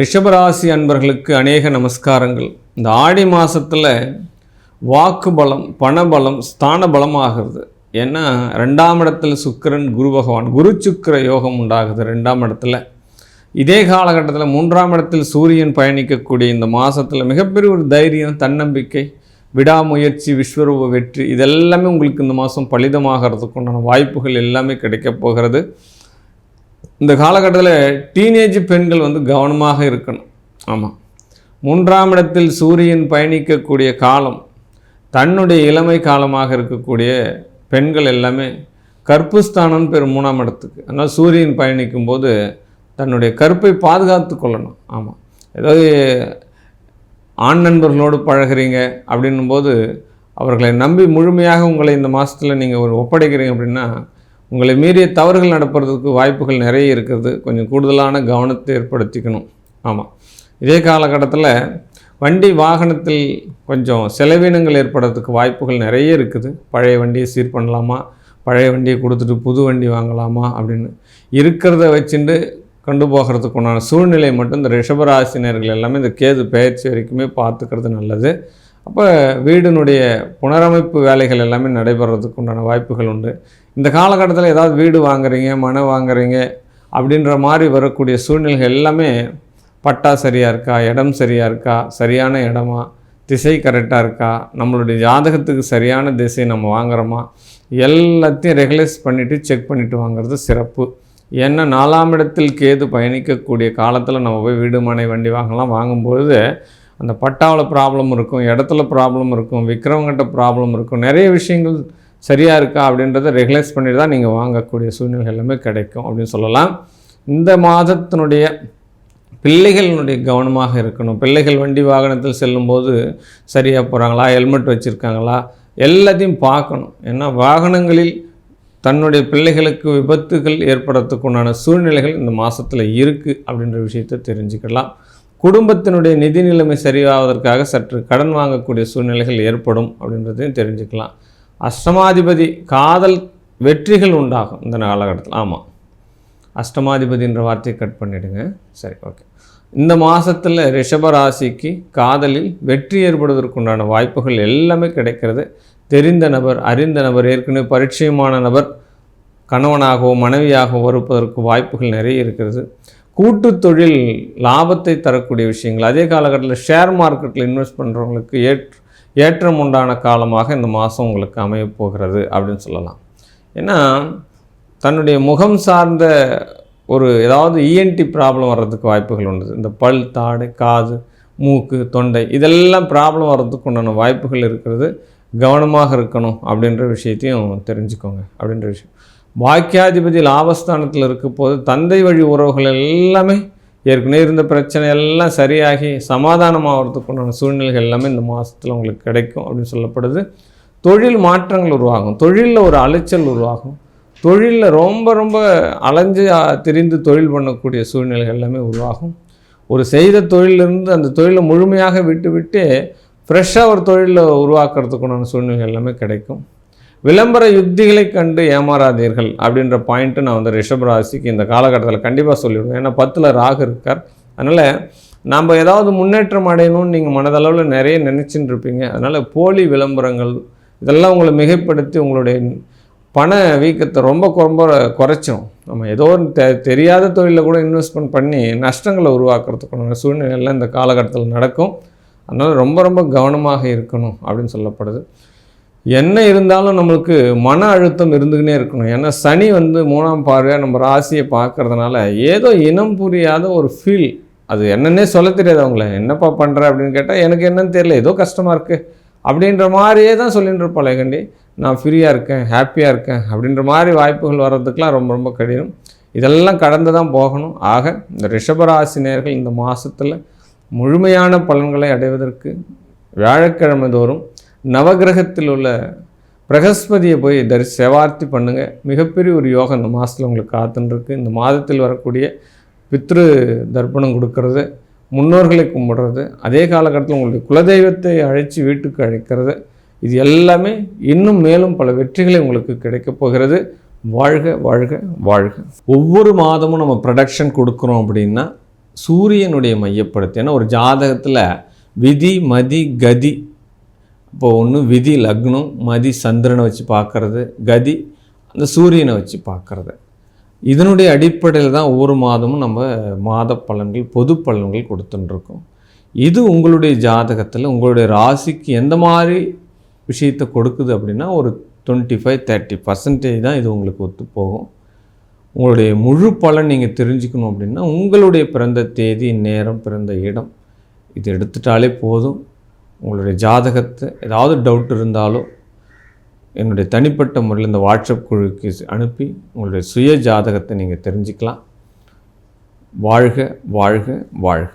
ரிஷபராசி அன்பர்களுக்கு அநேக நமஸ்காரங்கள். இந்த ஆடி மாதத்தில் வாக்கு பலம் பணபலம் ஸ்தான பலம் ஆகிறது ஏன்னா ரெண்டாம் இடத்துல சுக்கிரன் குரு பகவான் குரு சுக்கிர யோகம் உண்டாகுது ரெண்டாம் இடத்துல. இதே காலகட்டத்தில் மூன்றாம் இடத்தில் சூரியன் பயணிக்கக்கூடிய இந்த மாதத்தில் மிகப்பெரிய ஒரு தைரியம் தன்னம்பிக்கை விடாமுயற்சி விஸ்வரூப வெற்றி இதெல்லாமே உங்களுக்கு இந்த மாதம் பலிதமாகிறதுக்கு உண்டான வாய்ப்புகள் எல்லாமே கிடைக்கப் போகிறது. இந்த காலகட்டத்தில் டீனேஜ் பெண்கள் வந்து கவனமாக இருக்கணும். ஆமாம் மூன்றாம் இடத்தில் சூரியன் பயணிக்கக்கூடிய காலம் தன்னுடைய இளமை காலமாக இருக்கக்கூடிய பெண்கள் எல்லாமே கற்புஸ்தானம் பெரும் மூணாம் இடத்துக்கு. அதனால் சூரியன் பயணிக்கும் போது தன்னுடைய கற்பை பாதுகாத்து கொள்ளணும். ஆமாம் ஏதாவது ஆண் நண்பர்களோடு பழகுறீங்க அப்படின்னும்போது அவர்களை நம்பி முழுமையாக உங்களை இந்த மாதத்தில் நீங்கள் ஒரு ஒப்படைக்கிறீங்க அப்படின்னா உங்களை மீறிய தவறுகள் நடப்பதற்கு வாய்ப்புகள் நிறைய இருக்கிறது கொஞ்சம் கூடுதலான கவனத்தை ஏற்படுத்திக்கணும். ஆமாம் இதே காலகட்டத்தில் வண்டி வாகனத்தில் கொஞ்சம் செலவினங்கள் ஏற்படுறதுக்கு வாய்ப்புகள் நிறைய இருக்குது. பழைய வண்டியை சீர் பண்ணலாமா? பழைய வண்டியை கொடுத்துட்டு புது வண்டி வாங்கலாமா? அப்படின்னு இருக்கிறத வச்சுட்டு கொண்டு போகிறதுக்குண்டான சூழ்நிலை மட்டும் இந்த ரிஷபராசினியர்கள் எல்லாமே இந்த கேது பயிற்சி வரைக்குமே பார்த்துக்கிறது நல்லது. அப்போ வீடினுடைய புனரமைப்பு வேலைகள் எல்லாமே நடைபெறதுக்கு உண்டான வாய்ப்புகள் உண்டு. இந்த காலகட்டத்தில் ஏதாவது வீடு வாங்குறீங்க மனை வாங்குறீங்க அப்படின்ற மாதிரி வரக்கூடிய சூழ்நிலைகள் எல்லாமே பட்டா சரியாக இருக்கா இடம் சரியாக இருக்கா சரியான இடமா திசை கரெக்டாக இருக்கா நம்மளுடைய ஜாதகத்துக்கு சரியான திசை நம்ம வாங்குறோமா எல்லாத்தையும் ரெகுலைஸ் பண்ணிவிட்டு செக் பண்ணிவிட்டு வாங்குறது சிறப்பு. ஏன்னா நாலாம் இடத்தில் கேது பயணிக்கக்கூடிய காலத்தில் நம்ம போய் வீடு மனை வண்டி வாங்கலாம் வாங்கும்பொழுது அந்த பட்டாவில் ப்ராப்ளம் இருக்கும் இடத்துல ப்ராப்ளம் இருக்கும் விற்கிறவங்ககிட்ட ப்ராப்ளம் இருக்கும் நிறைய விஷயங்கள் சரியாக இருக்கா அப்படின்றத ரெகுலைஸ் பண்ணி தான் நீங்கள் வாங்கக்கூடிய சூழ்நிலை எல்லாமே கிடைக்கும் அப்படின்னு சொல்லலாம். இந்த மாதத்தினுடைய பிள்ளைகளினுடைய கவனமாக இருக்கணும். பிள்ளைகள் வண்டி வாகனத்தில் செல்லும்போது சரியாக போகிறாங்களா ஹெல்மெட் வச்சுருக்காங்களா எல்லாத்தையும் பார்க்கணும். ஏன்னா வாகனங்களில் தன்னுடைய பிள்ளைகளுக்கு விபத்துகள் ஏற்படுறதுக்குண்டான சூழ்நிலைகள் இந்த மாதத்தில் இருக்குது அப்படின்ற விஷயத்தை தெரிஞ்சுக்கலாம். குடும்பத்தினுடைய நிதி நிலைமை சரியாவதற்காக சற்று கடன் வாங்கக்கூடிய சூழ்நிலைகள் ஏற்படும் அப்படின்றதையும் தெரிஞ்சுக்கலாம். அஷ்டமாதிபதி காதல் வெற்றிகள் உண்டாகும் இந்த காலகட்டத்தில். ஆமாம் அஷ்டமாதிபதின்ற வார்த்தையை கட் பண்ணிவிடுங்க சரி ஓகே. இந்த மாதத்தில் ரிஷபராசிக்கு காதலில் வெற்றி ஏற்படுவதற்குண்டான வாய்ப்புகள் எல்லாமே கிடைக்கிறது. தெரிந்த நபர் அறிந்த நபர் ஏற்கனவே பரிச்சயமான நபர் கணவனாகவோ மனைவியாகவோ இருப்பதற்கு வாய்ப்புகள் நிறைய இருக்கிறது. கூட்டு தொழில் லாபத்தை தரக்கூடிய விஷயங்கள். அதே காலகட்டத்தில் ஷேர் மார்க்கெட்டில் இன்வெஸ்ட் பண்ணுறவங்களுக்கு ஏற்ற ஏற்றம் உண்டான காலமாக இந்த மாதம் உங்களுக்கு அமையப்போகிறது அப்படின்னு சொல்லலாம். ஏன்னா தன்னுடைய முகம் சார்ந்த ஒரு ஏதாவது இஎன்டி ப்ராப்ளம் வர்றதுக்கு வாய்ப்புகள் உண்டு. இந்த பல் தாடை காது மூக்கு தொண்டை இதெல்லாம் ப்ராப்ளம் வர்றதுக்கு உண்டான வாய்ப்புகள் இருக்கிறது. கவனமாக இருக்கணும் அப்படின்ற விஷயத்தையும் தெரிஞ்சுக்கோங்க அப்படின்ற விஷயம். பாக்கியாதிபதி லாபஸ்தானத்தில் இருக்க போது தந்தை வழி உறவுகள் எல்லாமே ஏற்கனவே இருந்த பிரச்சனை எல்லாம் சரியாகி சமாதானமாகிறதுக்கு சூழ்நிலைகள் எல்லாமே இந்த மாதத்தில் உங்களுக்கு கிடைக்கும் அப்படின்னு சொல்லப்படுது. தொழில் மாற்றங்கள் உருவாகும். தொழிலில் ஒரு அலைச்சல் உருவாகும். தொழிலில் ரொம்ப ரொம்ப அலைஞ்சு தெரிந்து திரிந்து தொழில் பண்ணக்கூடிய சூழ்நிலைகள் எல்லாமே உருவாகும். ஒரு செய்த தொழிலிருந்து அந்த தொழிலை முழுமையாக விட்டு விட்டு ஃப்ரெஷ்ஷாக ஒரு தொழிலில் உருவாக்குறதுக்குண்டான சூழ்நிலைகள் எல்லாமே கிடைக்கும். விளம்பர யுக்திகளை கண்டு ஏமாறாதீர்கள் அப்படின்ற பாயிண்ட்டு நான் வந்து ரிஷப் ராசிக்கு இந்த காலகட்டத்தில் கண்டிப்பாக சொல்லிவிடுவேன் ஏன்னா பத்தில் ராகு இருக்கார். அதனால் நாம் ஏதாவது முன்னேற்றம் அடையணும்னு நீங்கள் மனதளவில் நிறைய நினச்சின்னு இருப்பீங்க. அதனால் போலி விளம்பரங்கள் இதெல்லாம் உங்களை மிகைப்படுத்தி உங்களுடைய பண வீக்கத்தை ரொம்ப ரொம்ப குறைச்சிரும். நம்ம ஏதோ ஒரு தெ தெரியாத தொழிலில் கூட இன்வெஸ்ட்மெண்ட் பண்ணி நஷ்டங்களை உருவாக்குறதுக்கான சூழ்நிலையெல்லாம் இந்த காலகட்டத்தில் நடக்கும். அதனால் ரொம்ப ரொம்ப கவனமாக இருக்கணும் அப்படின்னு சொல்லப்படுது. என்ன இருந்தாலும் நம்மளுக்கு மன அழுத்தம் இருந்துக்கினே இருக்கணும். ஏன்னா சனி வந்து மூணாம் பார்வையாக நம்ம ராசியை பார்க்கறதுனால ஏதோ இனம் புரியாத ஒரு ஃபீல் அது என்னன்னே சொல்ல தெரியாது அவங்கள. என்னப்பா பண்ணுற அப்படின்னு கேட்டால் எனக்கு என்னன்னு தெரியல. ஏதோ கஷ்டமாக இருக்குது அப்படின்ற மாதிரியே தான் சொல்லிட்டு இருப்பாள் கண்டி நான் ஃப்ரீயாக இருக்கேன் ஹாப்பியாக இருக்கேன். அப்படின்ற மாதிரி வாய்ப்புகள் வர்றதுக்கெலாம் ரொம்ப ரொம்ப கடினம். இதெல்லாம் கடந்து தான் போகணும். ஆக இந்த ரிஷபராசி நேர்கள் இந்த மாதத்தில் முழுமையான பலன்களை அடைவதற்கு வியாழக்கிழமை தோறும் நவகிரகத்தில் உள்ள பிரகஸ்பதியை போய் தரி செவார்த்தி பண்ணுங்கள் மிகப்பெரிய ஒரு யோகம் இந்த மாதத்தில் உங்களுக்கு காத்துருக்கு இந்த மாதத்தில் வரக்கூடிய பித்ரு தர்ப்பணம் கொடுக்கறது முன்னோர்களை கும்பிடுறது அதே காலகட்டத்தில் உங்களுடைய குலதெய்வத்தை அழைச்சி வீட்டுக்கு அழைக்கிறது இது எல்லாமே இன்னும் மேலும் பல வெற்றிகளை உங்களுக்கு கிடைக்கப் போகிறது. வாழ்க வாழ்க வாழ்க. ஒவ்வொரு மாதமும் நம்ம ப்ரொடக்ஷன் கொடுக்குறோம் அப்படின்னா சூரியனுடைய மையப்படுத்தி ஏன்னா ஒரு ஜாதகத்தில் விதி மதி கதி இப்போ ஒன்று விதி லக்னம் மதி சந்திரனை வச்சு பார்க்குறது கதி அந்த சூரியனை வச்சு பார்க்குறது. இதனுடைய அடிப்படையில் தான் ஒவ்வொரு மாதமும் நம்ம மாத பலன்கள் பொது பலன்கள் கொடுத்துட்டுருக்கோம் இது உங்களுடைய ஜாதகத்தில் உங்களுடைய ராசிக்கு எந்த மாதிரி விஷயத்தை கொடுக்குது அப்படின்னா ஒரு டுவெண்ட்டி ஃபைவ் தேர்ட்டி பர்சன்டேஜ் தான் இது உங்களுக்கு ஒத்து போகும். உங்களுடைய முழு பலன் நீங்கள் தெரிஞ்சுக்கணும் அப்படின்னா உங்களுடைய பிறந்த தேதி நேரம் பிறந்த இடம் இது எடுத்துட்டாலே போதும். உங்களுடைய ஜாதகத்தை ஏதாவது டவுட் இருந்தாலோ என்னுடைய தனிப்பட்ட முறையில் இந்த வாட்ஸ்அப் குழுக்கு அனுப்பி உங்களுடைய சுய ஜாதகத்தை நீங்கள் தெரிஞ்சுக்கலாம். வாழ்க வாழ்க வாழ்க.